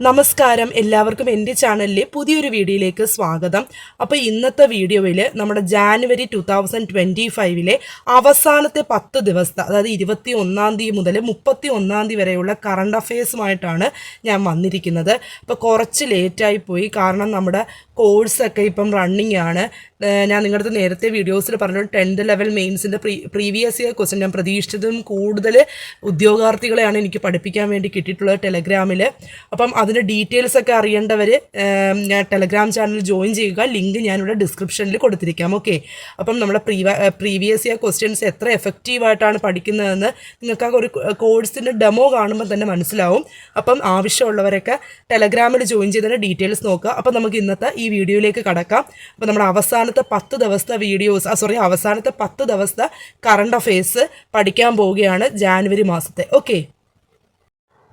നമസ്കാരം. എല്ലാവർക്കും എന്റെ ചാനലിലെ പുതിയൊരു വീഡിയോയിലേക്ക് സ്വാഗതം. അപ്പോൾ ഇന്നത്തെ വീഡിയോയിൽ നമ്മുടെ ജാനുവരി ടു തൗസൻഡ് ട്വന്റി ഫൈവിലെ അവസാനത്തെ പത്ത് ദിവസത്തെ അതായത് ഇരുപത്തി ഒന്നാം തീയതി മുതൽ മുപ്പത്തി ഒന്നാം തീയതി വരെയുള്ള കറണ്ട് അഫയേഴ്സുമായിട്ടാണ് ഞാൻ വന്നിരിക്കുന്നത്. അപ്പോൾ കുറച്ച് ലേറ്റായി പോയി. കാരണം നമ്മുടെ കോഴ്സൊക്കെ ഇപ്പം റണ്ണിങ് ആണ്. ഞാൻ നിങ്ങളുടെ അടുത്ത് നേരത്തെ വീഡിയോസിൽ പറഞ്ഞു ടെൻത്ത് ലെവൽ മെയിൻസിന്റെ പ്രീ പ്രീവിയസ് ഇയർ ക്വസ്റ്റ്യൻ ഞാൻ പ്രതീക്ഷിച്ചതും കൂടുതൽ ഉദ്യോഗാർത്ഥികളെയാണ് എനിക്ക് പഠിപ്പിക്കാൻ വേണ്ടി കിട്ടിയിട്ടുള്ളത് ടെലഗ്രാമിൽ അപ്പം അതിന്റെ ഡീറ്റെയിൽസ് ഒക്കെ അറിയേണ്ടവർ ഞാൻ ടെലഗ്രാം ചാനൽ ജോയിൻ ചെയ്യുക. ലിങ്ക് ഞാനിവിടെ ഡിസ്ക്രിപ്ഷനിൽ കൊടുത്തിരിക്കാം ഓക്കെ അപ്പം നമ്മുടെ പ്രീവ പ്രീവിയസ് ഇയർ ക്വസ്റ്റ്യൻസ് എത്ര എഫക്റ്റീവായിട്ടാണ് പഠിക്കുന്നതെന്ന് നിങ്ങൾക്ക് ആ ഒരു കോഴ്സിന്റെ ഡെമോ കാണുമ്പോൾ തന്നെ മനസ്സിലാവും. അപ്പം ആവശ്യമുള്ളവരൊക്കെ ടെലഗ്രാമിൽ ജോയിൻ ചെയ്തതിന്റെ ഡീറ്റെയിൽസ് നോക്കുക. അപ്പം നമുക്ക് ഇന്നത്തെ ഈ വീഡിയോയിലേക്ക് കടക്കാം. അപ്പം നമ്മുടെ അവസാനത്തെ പത്ത് ദിവസത്തെ വീഡിയോസ് ആ സോറി അവസാനത്തെ പത്ത് ദിവസത്തെ കറണ്ട് അഫയേഴ്സ് പഠിക്കാൻ പോവുകയാണ് ജാനുവരി മാസത്തെ. ഓക്കെ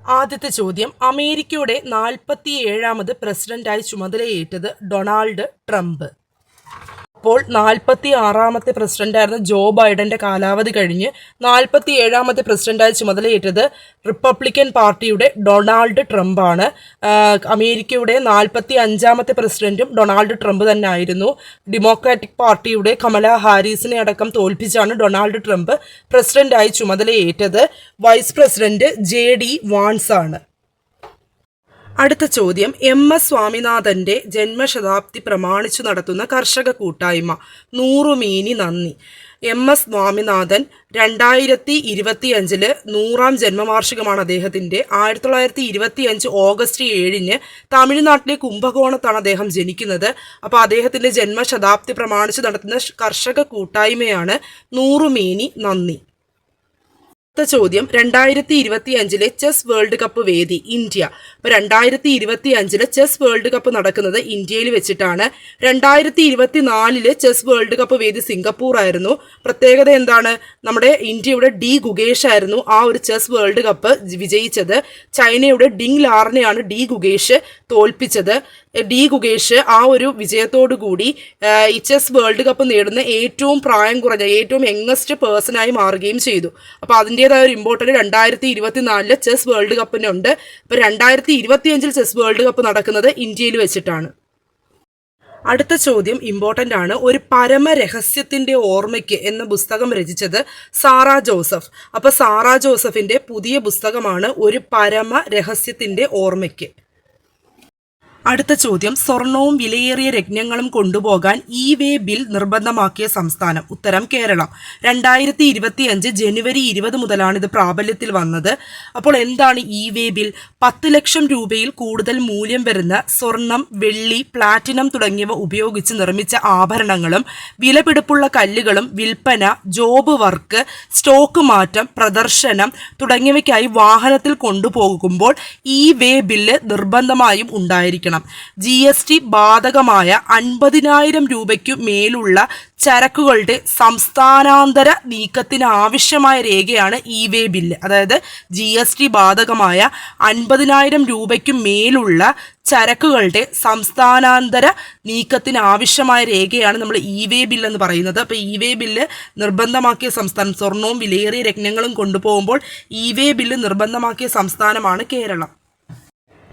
ആദ്യത്തെ ചോദ്യം. അമേരിക്കയുടെ നാൽപ്പത്തി ഏഴാമത് പ്രസിഡന്റായി ചുമതലയേറ്റത് ഡൊണാൾഡ് ട്രംപ്. അപ്പോൾ നാൽപ്പത്തി ആറാമത്തെ പ്രസിഡന്റായിരുന്ന ജോ ബൈഡന്റെ കാലാവധി കഴിഞ്ഞ് നാൽപ്പത്തി ഏഴാമത്തെ പ്രസിഡന്റായി ചുമതലയേറ്റത് റിപ്പബ്ലിക്കൻ പാർട്ടിയുടെ ഡൊണാൾഡ് ട്രംപ് ആണ് അമേരിക്കയുടെ നാൽപ്പത്തി അഞ്ചാമത്തെ പ്രസിഡന്റും ഡൊണാൾഡ് ട്രംപ് തന്നെ ആയിരുന്നു ഡെമോക്രാറ്റിക് പാർട്ടിയുടെ കമല ഹാരിസിനെ അടക്കം തോൽപ്പിച്ചാണ് ഡൊണാൾഡ് ട്രംപ് പ്രസിഡന്റായി ചുമതലയേറ്റത്. Vice president J D Vance ആണ് അടുത്ത ചോദ്യം. എം എസ് സ്വാമിനാഥന്റെ ജന്മശതാബ്ദി പ്രമാണിച്ചു നടത്തുന്ന കർഷക കൂട്ടായ്മ. നൂറുമീനി നന്ദി. എം എസ് സ്വാമിനാഥൻ രണ്ടായിരത്തി ഇരുപത്തി അഞ്ചിൽ നൂറാം ജന്മവാർഷികമാണ് അദ്ദേഹത്തിന്റെ. ആയിരത്തി തൊള്ളായിരത്തി ഇരുപത്തി അഞ്ച് ഓഗസ്റ്റ് ഏഴിന് തമിഴ്നാട്ടിലെ കുംഭകോണത്താണ് അദ്ദേഹം ജനിക്കുന്നത്. അപ്പോൾ അദ്ദേഹത്തിന്റെ ജന്മശതാബ്ദി പ്രമാണിച്ച് നടത്തുന്ന കർഷക കൂട്ടായ്മയാണ് നൂറുമേനി നന്ദി. അടുത്ത ചോദ്യം രണ്ടായിരത്തി ഇരുപത്തി അഞ്ചിലെ ചെസ് വേൾഡ് കപ്പ് വേദി ഇന്ത്യ. അപ്പോൾ രണ്ടായിരത്തി ഇരുപത്തി അഞ്ചിലെ ചെസ് വേൾഡ് കപ്പ് നടക്കുന്നത് ഇന്ത്യയിൽ വെച്ചിട്ടാണ്. രണ്ടായിരത്തി ഇരുപത്തി നാലിൽ ചെസ് വേൾഡ് കപ്പ് വേദി സിംഗപ്പൂർ ആയിരുന്നു. പ്രത്യേകത എന്താണ്? നമ്മുടെ ഇന്ത്യയുടെ ഡി ഗുഗേഷ് ആയിരുന്നു ആ ഒരു ചെസ് വേൾഡ് കപ്പ് വിജയിച്ചത്. ചൈനയുടെ ഡിങ് ലാറിനെയാണ് ഡി ഗുഗേഷ് തോൽപ്പിച്ചത്. ഡി ഗുകേഷ് ആ ഒരു കൂടി ഇച്ചസ് വേൾഡ് കപ്പ് നേടുന്ന ഏറ്റവും പ്രായം കുറഞ്ഞ ഏറ്റവും യങ്ങസ്റ്റ് പേഴ്സണായി മാറുകയും ചെയ്തു. അപ്പോൾ അതിന്റെതായ ഒരു ഇമ്പോർട്ടന്റ് രണ്ടായിരത്തി ഇരുപത്തി നാലിൽ ചെസ് വേൾഡ് കപ്പിനുണ്ട് ഇപ്പോൾ രണ്ടായിരത്തി ഇരുപത്തി അഞ്ചിൽ ചെസ് വേൾഡ് കപ്പ് നടക്കുന്നത് ഇന്ത്യയിൽ വെച്ചിട്ടാണ്. അടുത്ത ചോദ്യം ഇമ്പോർട്ടന്റ് ആണ്. ഒരു പരമരഹസ്യത്തിന്റെ ഓർമ്മയ്ക്ക് എന്ന പുസ്തകം രചിച്ചത് സാറ ജോസഫ്. അപ്പോൾ സാറ ജോസഫിന്റെ പുതിയ പുസ്തകമാണ് ഒരു പരമ രഹസ്യത്തിന്റെ ഓർമ്മയ്ക്ക്. അടുത്ത ചോദ്യം. സ്വർണവും വിലയേറിയ രത്നങ്ങളും കൊണ്ടുപോകാൻ ഇ വേ ബിൽ നിർബന്ധമാക്കിയ സംസ്ഥാനം. ഉത്തരം കേരളം. രണ്ടായിരത്തി ഇരുപത്തി അഞ്ച് ജനുവരി ഇരുപത് മുതലാണ് ഇത് പ്രാബല്യത്തിൽ വന്നത്. അപ്പോൾ എന്താണ് ഇ വേ ബിൽ? പത്ത് ലക്ഷം രൂപയിൽ കൂടുതൽ മൂല്യം വരുന്ന സ്വർണം വെള്ളി പ്ലാറ്റിനം തുടങ്ങിയവ ഉപയോഗിച്ച് നിർമ്മിച്ച ആഭരണങ്ങളും വിലപിടിപ്പുള്ള കല്ലുകളും വിൽപ്പന ജോബ് വർക്ക് സ്റ്റോക്ക് മാറ്റം പ്രദർശനം തുടങ്ങിയവയ്ക്കായി വാഹനത്തിൽ കൊണ്ടുപോകുമ്പോൾ ഇ വേ ബില്ല് നിർബന്ധമായും ഉണ്ടായിരിക്കണം. ജി എസ് ടി ബാധകമായ അൻപതിനായിരം രൂപയ്ക്കു മേലുള്ള ചരക്കുകളുടെ സംസ്ഥാനാന്തര നീക്കത്തിന് ആവശ്യമായ രേഖയാണ് ഇ വേ ബില്ല് അതായത് ജി എസ് ടി ബാധകമായ അൻപതിനായിരം രൂപയ്ക്ക് മേലുള്ള ചരക്കുകളുടെ സംസ്ഥാനാന്തര നീക്കത്തിന് ആവശ്യമായ രേഖയാണ് നമ്മൾ ഇ വേ ബില്ല് എന്ന് പറയുന്നത്. അപ്പോൾ ഇ വേ ബില്ല് നിർബന്ധമാക്കിയ സംസ്ഥാനം സ്വർണവും വിലയേറിയ രത്നങ്ങളും കൊണ്ടുപോകുമ്പോൾ ഇ വേ ബില്ല് നിർബന്ധമാക്കിയ സംസ്ഥാനമാണ് കേരളം.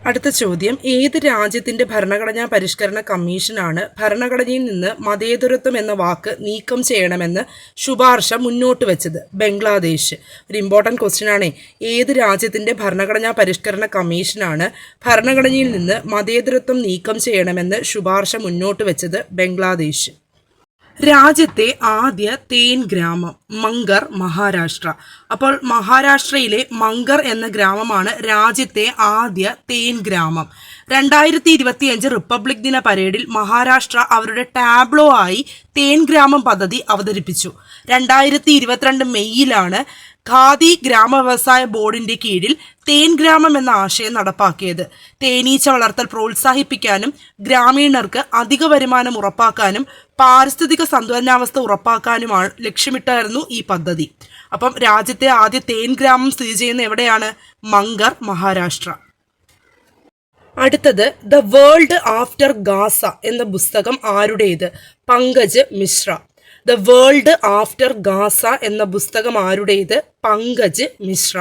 അടുത്ത ചോദ്യം ഏത് രാജ്യത്തിന്റെ ഭരണഘടനാ പരിഷ്കരണ കമ്മീഷനാണ് ഭരണഘടനയിൽ നിന്ന് മതേതരത്വം എന്ന വാക്ക് നീക്കം ചെയ്യണമെന്ന് ശുപാർശ മുന്നോട്ട് വെച്ചത്? ബംഗ്ലാദേശ്. ഒരു ഇമ്പോർട്ടന്റ് ക്വസ്റ്റ്യൻ ആണേ. ഏത് രാജ്യത്തിന്റെ ഭരണഘടനാ പരിഷ്കരണ കമ്മീഷനാണ് ഭരണഘടനയിൽ നിന്ന് മതേതരത്വം നീക്കം ചെയ്യണമെന്ന് ശുപാർശ മുന്നോട്ട് വെച്ചത്? ബംഗ്ലാദേശ്. രാജ്യത്തെ ആദ്യ തേൻ ഗ്രാമം മങ്കർ മഹാരാഷ്ട്ര. അപ്പോൾ മഹാരാഷ്ട്രയിലെ മങ്കർ എന്ന ഗ്രാമമാണ് രാജ്യത്തെ ആദ്യ തേൻ ഗ്രാമം. രണ്ടായിരത്തി ഇരുപത്തിയഞ്ച് റിപ്പബ്ലിക് ദിന പരേഡിൽ മഹാരാഷ്ട്ര അവരുടെ ടാബ്ലോ ആയി തേൻ ഗ്രാമം പദ്ധതി അവതരിപ്പിച്ചു. രണ്ടായിരത്തി ഇരുപത്തിരണ്ട് മെയ്യിലാണ് ഖാദി ഗ്രാമ വ്യവസായ ബോർഡിന്റെ കീഴിൽ തേൻ ഗ്രാമം എന്ന ആശയം നടപ്പാക്കിയത്. തേനീച്ച വളർത്തൽ പ്രോത്സാഹിപ്പിക്കാനും ഗ്രാമീണർക്ക് അധിക വരുമാനം ഉറപ്പാക്കാനും പാരിസ്ഥിതിക സന്തുലനാവസ്ഥ ഉറപ്പാക്കാനുമാണ് ലക്ഷ്യമിട്ടായിരുന്നു ഈ പദ്ധതി. അപ്പം രാജ്യത്തെ ആദ്യ തേൻ ഗ്രാമം സ്ഥിതി ചെയ്യുന്ന എവിടെയാണ്? മങ്കർ മഹാരാഷ്ട്ര. അടുത്തത് ദ വേൾഡ് ആഫ്റ്റർ ഗാസ എന്ന പുസ്തകം ആരുടേത്? Pankaj Mishra. The world after Gaza എന്ന പുസ്തകം ആരുടേത്? പങ്കജ് മിശ്ര.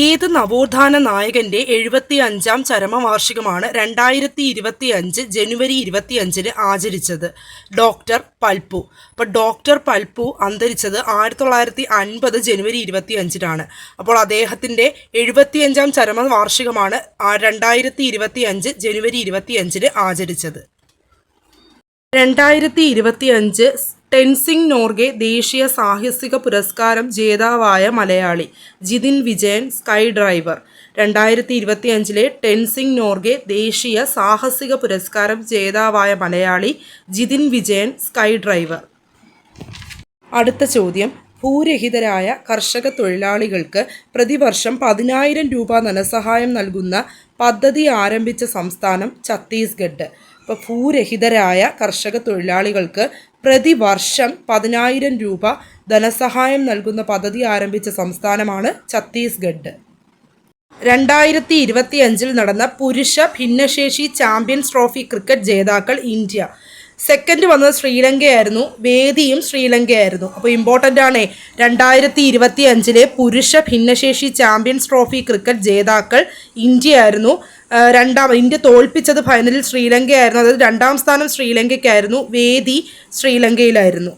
ഏത് നവോത്ഥാന നായകന്റെ എഴുപത്തി അഞ്ചാം ചരമവാർഷികമാണ് രണ്ടായിരത്തി ഇരുപത്തി അഞ്ച് ജനുവരി ഇരുപത്തി അഞ്ചിന് ആചരിച്ചത്? ഡോക്ടർ പൽപ്പു അപ്പോൾ ഡോക്ടർ പൽപ്പു അന്തരിച്ചത് ആയിരത്തി തൊള്ളായിരത്തി അൻപത് ജനുവരി ഇരുപത്തി അഞ്ചിനാണ് അപ്പോൾ അദ്ദേഹത്തിന്റെ എഴുപത്തിയഞ്ചാം ചരമവാർഷികമാണ് രണ്ടായിരത്തി ഇരുപത്തി അഞ്ച് ജനുവരി ഇരുപത്തി അഞ്ചിന് ആചരിച്ചത്. രണ്ടായിരത്തി ഇരുപത്തി അഞ്ച് ടെൻസിംഗ് നോർഗെ ദേശീയ സാഹസിക പുരസ്കാരം ജേതാവായ മലയാളി ജിതിൻ വിജയൻ സ്കൈ ഡ്രൈവർ. രണ്ടായിരത്തി ഇരുപത്തി അഞ്ചിലെ ടെൻസിംഗ് നോർഗെ ദേശീയ സാഹസിക പുരസ്കാരം ജേതാവായ മലയാളി ജിതിൻ വിജയൻ സ്കൈ ഡ്രൈവർ. അടുത്ത ചോദ്യം. ഭൂരഹിതരായ കർഷക തൊഴിലാളികൾക്ക് പ്രതിവർഷം പതിനായിരം രൂപ ധനസഹായം നൽകുന്ന പദ്ധതി ആരംഭിച്ച സംസ്ഥാനം ഛത്തീസ്ഗഡ്. ഇപ്പോൾ ഭൂരഹിതരായ കർഷക തൊഴിലാളികൾക്ക് പ്രതിവർഷം പതിനായിരം രൂപ ധനസഹായം നൽകുന്ന പദ്ധതി ആരംഭിച്ച സംസ്ഥാനമാണ് ഛത്തീസ്ഗഡ്. രണ്ടായിരത്തി ഇരുപത്തി അഞ്ചിൽ നടന്ന പുരുഷ ഭിന്നശേഷി ചാമ്പ്യൻസ് ട്രോഫി ക്രിക്കറ്റ് ജേതാക്കൾ ഇന്ത്യ. സെക്കൻഡ് വന്നത് ശ്രീലങ്കയായിരുന്നു. വേദിയും ശ്രീലങ്കയായിരുന്നു. അപ്പോൾ ഇമ്പോർട്ടന്റ് ആണ്. രണ്ടായിരത്തി ഇരുപത്തി അഞ്ചിലെ പുരുഷ ഭിന്നശേഷി ചാമ്പ്യൻസ് ട്രോഫി ക്രിക്കറ്റ് ജേതാക്കൾ ഇന്ത്യ ആയിരുന്നു രണ്ടാം ഇന്ത്യ തോൽപ്പിച്ചത് ഫൈനലിൽ ശ്രീലങ്കയായിരുന്നു. അതായത് രണ്ടാം സ്ഥാനം ശ്രീലങ്കയ്ക്കായിരുന്നു. വേദി ശ്രീലങ്കയിലായിരുന്നു.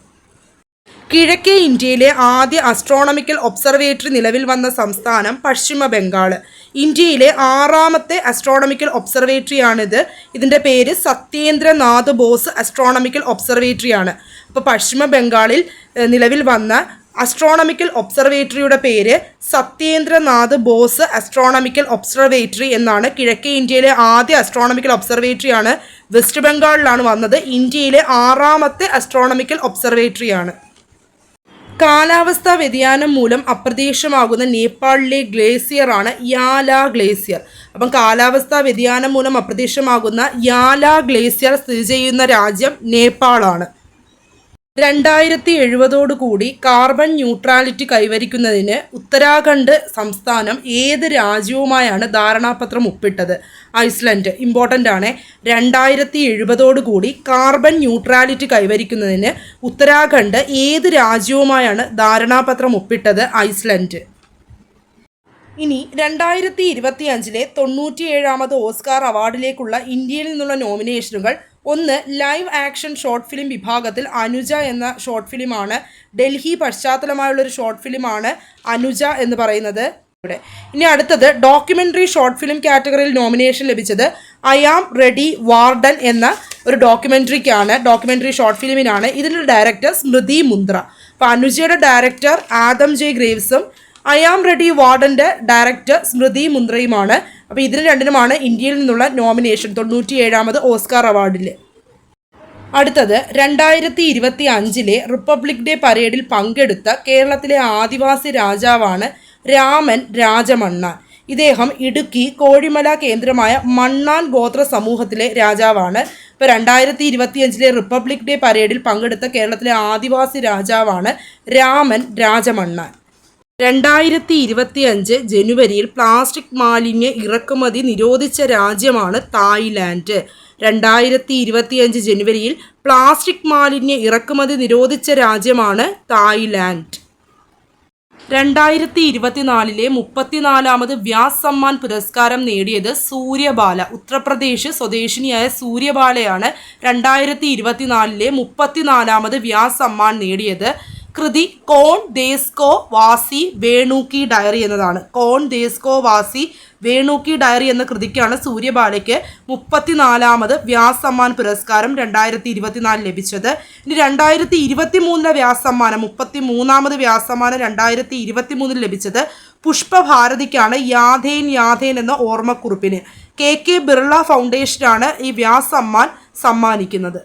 കിഴക്കേ ഇന്ത്യയിലെ ആദ്യ അസ്ട്രോണമിക്കൽ ഒബ്സർവേറ്ററി നിലവിൽ വന്ന സംസ്ഥാനം പശ്ചിമ ബംഗാൾ. ഇന്ത്യയിലെ ആറാമത്തെ അസ്ട്രോണമിക്കൽ ഒബ്സർവേറ്ററിയാണിത് ഇതിന്റെ പേര് സത്യേന്ദ്രനാഥ് ബോസ് അസ്ട്രോണമിക്കൽ ഒബ്സർവേറ്ററിയാണ് അപ്പോൾ പശ്ചിമ ബംഗാളിൽ നിലവിൽ വന്ന അസ്ട്രോണമിക്കൽ ഒബ്സർവേറ്ററിയുടെ പേര് സത്യേന്ദ്രനാഥ് ബോസ് അസ്ട്രോണമിക്കൽ ഒബ്സർവേറ്ററി എന്നാണ്. കിഴക്കേ ഇന്ത്യയിലെ ആദ്യ അസ്ട്രോണമിക്കൽ ഒബ്സർവേറ്ററിയാണ് വെസ്റ്റ് ബംഗാളിലാണ് വന്നത്. ഇന്ത്യയിലെ ആറാമത്തെ അസ്ട്രോണമിക്കൽ ഒബ്സർവേറ്ററിയാണ് കാലാവസ്ഥാ വ്യതിയാനം മൂലം അപ്രത്യക്ഷമാകുന്ന നേപ്പാളിലെ ഗ്ലേസിയറാണ് യാല ഗ്ലേസിയർ. അപ്പം കാലാവസ്ഥാ വ്യതിയാനം മൂലം അപ്രത്യക്ഷമാകുന്ന യാല ഗ്ലേസിയർ സ്ഥിതി ചെയ്യുന്ന രാജ്യം നേപ്പാളാണ്. രണ്ടായിരത്തി എഴുപതോടുകൂടി കാർബൺ ന്യൂട്രാലിറ്റി കൈവരിക്കുന്നതിന് ഉത്തരാഖണ്ഡ് സംസ്ഥാനം ഏത് രാജ്യവുമായാണ് ധാരണാപത്രം ഒപ്പിട്ടത്? ഐസ്ലൻഡ് ഇമ്പോർട്ടന്റ് ആണ്. രണ്ടായിരത്തി എഴുപതോടുകൂടി കാർബൺ ന്യൂട്രാലിറ്റി കൈവരിക്കുന്നതിന് ഉത്തരാഖണ്ഡ് ഏത് രാജ്യവുമായാണ് ധാരണാപത്രം ഒപ്പിട്ടത്? ഐസ്ലൻഡ്. ഇനി രണ്ടായിരത്തി ഇരുപത്തി അഞ്ചിലെ തൊണ്ണൂറ്റിയേഴാമത് ഓസ്കാർ അവാർഡിലേക്കുള്ള ഇന്ത്യയിൽ നിന്നുള്ള നോമിനേഷനുകൾ ഒന്ന് ലൈവ് ആക്ഷൻ ഷോർട്ട് ഫിലിം വിഭാഗത്തിൽ അനുജ എന്ന ഷോർട്ട് ഫിലിമാണ്. ഡൽഹി പശ്ചാത്തലമായുള്ളൊരു ഷോർട്ട് ഫിലിമാണ് അനുജ എന്ന് പറയുന്നത്. ഇവിടെ. ഇനി അടുത്തത് ഡോക്യുമെന്ററി ഷോർട്ട് ഫിലിം കാറ്റഗറിയിൽ നോമിനേഷൻ ലഭിച്ചത് ഐ ആം റെഡി വാർഡൻ എന്ന ഒരു ഡോക്യുമെന്ററിക്കാണ് ഡോക്യുമെന്ററി ഷോർട്ട് ഫിലിമിനാണ്. ഇതിന്റെ ഡയറക്ടർ സ്മൃതി മുന്ദ്ര. അപ്പോൾ അനുജയുടെ ഡയറക്ടർ ആദം ജെ ഗ്രേവ്സും ഐ ആം റെഡി വാർഡന്റെ ഡയറക്ടർ സ്മൃതി മുന്ദ്രയുമാണ്. അപ്പോൾ ഇതിന് രണ്ടിനുമാണ് ഇന്ത്യയിൽ നിന്നുള്ള നോമിനേഷൻ. തൊണ്ണൂറ്റി ഏഴാമത് ഓസ്കാർ അവാർഡിൽ അടുത്തത് രണ്ടായിരത്തി ഇരുപത്തി അഞ്ചിലെ റിപ്പബ്ലിക് ഡേ പരേഡിൽ പങ്കെടുത്ത കേരളത്തിലെ ആദിവാസി രാജാവാണ് രാമൻ രാജമണ്ണ. ഇദ്ദേഹം ഇടുക്കി കോഴിമല കേന്ദ്രമായ മണ്ണാൻ ഗോത്ര സമൂഹത്തിലെ രാജാവാണ്. ഇപ്പോൾ രണ്ടായിരത്തി ഇരുപത്തിയഞ്ചിലെ റിപ്പബ്ലിക് ഡേ പരേഡിൽ പങ്കെടുത്ത കേരളത്തിലെ ആദിവാസി രാജാവാണ് രാമൻ രാജമണ്ണാൻ രണ്ടായിരത്തി ഇരുപത്തി അഞ്ച് ജനുവരിയിൽ പ്ലാസ്റ്റിക് മാലിന്യ ഇറക്കുമതി നിരോധിച്ച രാജ്യമാണ് തായ്ലാൻഡ്. രണ്ടായിരത്തി ഇരുപത്തിയഞ്ച് ജനുവരിയിൽ പ്ലാസ്റ്റിക് മാലിന്യ ഇറക്കുമതി നിരോധിച്ച രാജ്യമാണ് തായ്ലാൻഡ്. രണ്ടായിരത്തി ഇരുപത്തിനാലിലെ മുപ്പത്തിനാലാമത് വ്യാസ് സമ്മാൻ പുരസ്കാരം നേടിയത് സൂര്യബാല ഉത്തർപ്രദേശ് സ്വദേശിനിയായ സൂര്യബാലയാണ് രണ്ടായിരത്തി ഇരുപത്തിനാലിലെ മുപ്പത്തിനാലാമത് വ്യാസ് സമ്മാൻ നേടിയത്. കൃതി കോൺ ദേസ്കോ വാസി വേണൂക്കി ഡയറി എന്നതാണ്. കോൺ ദേസ്കോ വാസി വേണൂക്കി ഡയറി എന്ന കൃതിക്കാണ് സൂര്യബാലയ്ക്ക് മുപ്പത്തിനാലാമത് വ്യാസ് സമ്മാൻ പുരസ്കാരം രണ്ടായിരത്തി ഇരുപത്തിനാല് ലഭിച്ചത്. ഇനി രണ്ടായിരത്തി ഇരുപത്തി മൂന്നിലെ വ്യാസ് സമ്മാനം മുപ്പത്തി മൂന്നാമത് വ്യാസ് സമ്മാനം രണ്ടായിരത്തി ഇരുപത്തി മൂന്നിൽ ലഭിച്ചത് പുഷ്പഭാരതിക്കാണ് യാഥേൻ യാഥേൻ എന്ന ഓർമ്മക്കുറിപ്പിന്. കെ കെ ബിർള ഫൗണ്ടേഷനാണ് ഈ വ്യാസ് സമ്മാൻ സമ്മാനിക്കുന്നത്.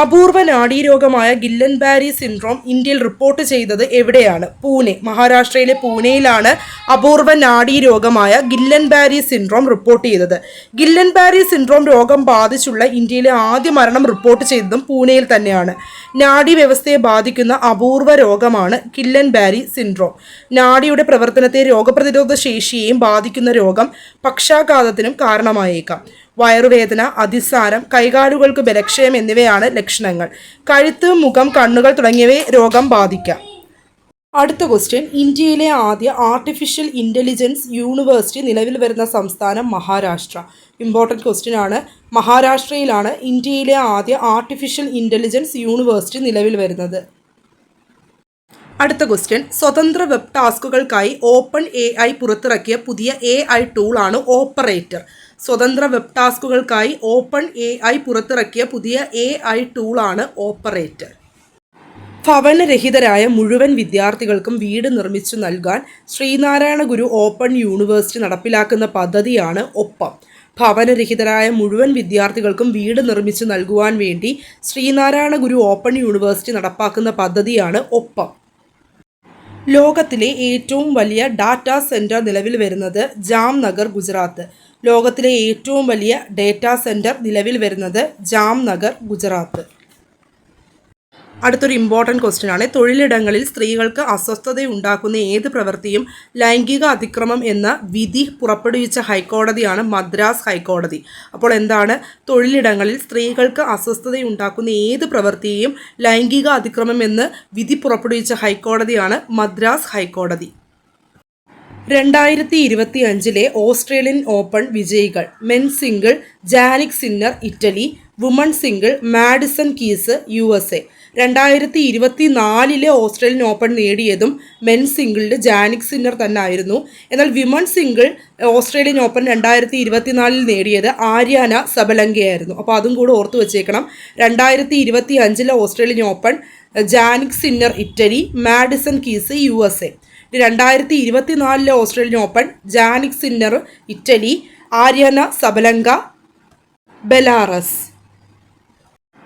അപൂർവ നാഡീരോഗമായ ഗില്ലൻ ബാരി സിൻഡ്രോം ഇന്ത്യയിൽ റിപ്പോർട്ട് ചെയ്തത് എവിടെയാണ്? പൂനെ. മഹാരാഷ്ട്രയിലെ പൂനെയിലാണ് അപൂർവ നാഡീരോഗമായ ഗില്ലൻ ബാരി സിൻഡ്രോം റിപ്പോർട്ട് ചെയ്തത്. ഗില്ലൻ ബാരി സിൻഡ്രോം രോഗം ബാധിച്ചുള്ള ഇന്ത്യയിലെ ആദ്യ മരണം റിപ്പോർട്ട് ചെയ്തതും പൂനെയിൽ തന്നെയാണ്. നാഡി വ്യവസ്ഥയെ ബാധിക്കുന്ന അപൂർവ രോഗമാണ് ഗില്ലൻ ബാരി സിൻഡ്രോം. നാഡിയുടെ പ്രവർത്തനത്തെ രോഗപ്രതിരോധ ശേഷിയെയും ബാധിക്കുന്ന രോഗം പക്ഷാഘാതത്തിനും കാരണമായേക്കാം. വയറുവേദന അതിസാരം കൈകാലുകൾക്ക് ബലക്ഷയം എന്നിവയാണ് ലക്ഷണങ്ങൾ. കഴുത്ത് മുഖം കണ്ണുകൾ തുടങ്ങിയവയെ രോഗം ബാധിക്കാം. അടുത്ത ക്വസ്റ്റ്യൻ ഇന്ത്യയിലെ ആദ്യ ആർട്ടിഫിഷ്യൽ ഇന്റലിജൻസ് യൂണിവേഴ്സിറ്റി നിലവിൽ വരുന്ന സംസ്ഥാനം മഹാരാഷ്ട്ര. ഇമ്പോർട്ടന്റ് ക്വസ്റ്റ്യൻ ആണ്. മഹാരാഷ്ട്രയിലാണ് ഇന്ത്യയിലെ ആദ്യ ആർട്ടിഫിഷ്യൽ ഇന്റലിജൻസ് യൂണിവേഴ്സിറ്റി നിലവിൽ വരുന്നത്. അടുത്ത ക്വസ്റ്റ്യൻ സ്വതന്ത്ര വെബ് ടാസ്കുകൾക്കായി ഓപ്പൺ എ ഐ പുറത്തിറക്കിയ പുതിയ എ ഐ ടൂളാണ് ഓപ്പറേറ്റർ സ്വതന്ത്ര വെബ് ടാസ്കുകൾക്കായി ഓപ്പൺ എ ഐ പുറത്തിറക്കിയ പുതിയ എ ഐ ടൂളാണ് ഓപ്പറേറ്റർ. ഭവനരഹിതരായ മുഴുവൻ വിദ്യാർത്ഥികൾക്കും വീട് നിർമ്മിച്ചു നൽകാൻ ശ്രീനാരായണ ഗുരു ഓപ്പൺ യൂണിവേഴ്സിറ്റി നടപ്പിലാക്കുന്ന പദ്ധതിയാണ് ഒപ്പം. ഭവനരഹിതരായ മുഴുവൻ വിദ്യാർത്ഥികൾക്കും വീട് നിർമ്മിച്ചു നൽകുവാൻ വേണ്ടി ശ്രീനാരായണ ഗുരു ഓപ്പൺ യൂണിവേഴ്സിറ്റി നടപ്പാക്കുന്ന പദ്ധതിയാണ് ഒപ്പം. ലോകത്തിലെ ഏറ്റവും വലിയ ഡാറ്റാ സെന്റർ നിലവിൽ വരുന്നത് ജാംനഗർ ഗുജറാത്ത്. ലോകത്തിലെ ഏറ്റവും വലിയ ഡേറ്റാ സെന്റർ നിലവിൽ വരുന്നത് ജാംനഗർ ഗുജറാത്ത്. അടുത്തൊരു ഇമ്പോർട്ടന്റ് ക്വസ്റ്റ്യൻ ആണ് തൊഴിലിടങ്ങളിൽ സ്ത്രീകൾക്ക് അസ്വസ്ഥത ഉണ്ടാക്കുന്ന ഏത് പ്രവൃത്തിയും ലൈംഗിക അതിക്രമം എന്ന വിധി പുറപ്പെടുവിച്ച ഹൈക്കോടതിയാണ് മദ്രാസ് ഹൈക്കോടതി. അപ്പോൾ എന്താണ്? തൊഴിലിടങ്ങളിൽ സ്ത്രീകൾക്ക് അസ്വസ്ഥത ഉണ്ടാക്കുന്ന ഏത് പ്രവൃത്തിയെയും ലൈംഗിക അതിക്രമം എന്ന് വിധി പുറപ്പെടുവിച്ച ഹൈക്കോടതിയാണ് മദ്രാസ് ഹൈക്കോടതി. രണ്ടായിരത്തി ഇരുപത്തി അഞ്ചിലെ ഓസ്ട്രേലിയൻ ഓപ്പൺ വിജയികൾ. Men single Jannik Sinner Italy. Woman single Madison Keys U S A രണ്ടായിരത്തി ഇരുപത്തി നാലിലെ ഓസ്ട്രേലിയൻ ഓപ്പൺ നേടിയതും മെൻ സിംഗിളിൽ ജാനിക് സിന്നർ തന്നെ ആയിരുന്നു എന്നാൽ വിമൺ സിംഗിൾ ഓസ്ട്രേലിയൻ ഓപ്പൺ രണ്ടായിരത്തി ഇരുപത്തിനാലിൽ നേടിയത് ആര്യാന സബലങ്കയായിരുന്നു. അപ്പോൾ അതും കൂടെ ഓർത്തു വെച്ചേക്കണം. രണ്ടായിരത്തി ഇരുപത്തി അഞ്ചിലെ Australian Open Jannik Sinner Italy. Madison Keys U S A രണ്ടായിരത്തി ഇരുപത്തിനാലിലെ Australian Open Jannik Sinner Italy Aryna Sabalenka Belarus.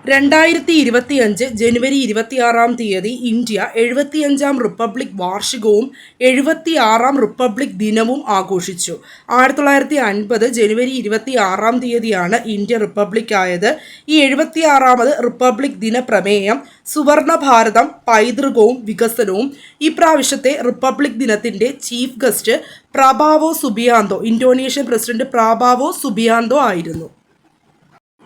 രണ്ടായിരത്തി ഇരുപത്തിയഞ്ച് ജനുവരി ഇരുപത്തിയാറാം തീയതി ഇന്ത്യ എഴുപത്തിയഞ്ചാം റിപ്പബ്ലിക് വാർഷികവും എഴുപത്തിയാറാം റിപ്പബ്ലിക് ദിനവും ആഘോഷിച്ചു. ആയിരത്തി തൊള്ളായിരത്തി അൻപത് ജനുവരി ഇരുപത്തി ആറാം തീയതിയാണ് ഇന്ത്യ റിപ്പബ്ലിക് ആയത്. ഈ എഴുപത്തിയാറാമത് റിപ്പബ്ലിക് ദിന പ്രമേയം സുവർണ ഭാരതം പൈതൃകവും വികസനവും. ഈ പ്രാവശ്യത്തെ റിപ്പബ്ലിക് ദിനത്തിന്റെ chief guest Prabowo Subianto Indonesian president Prabowo Subianto ആയിരുന്നു.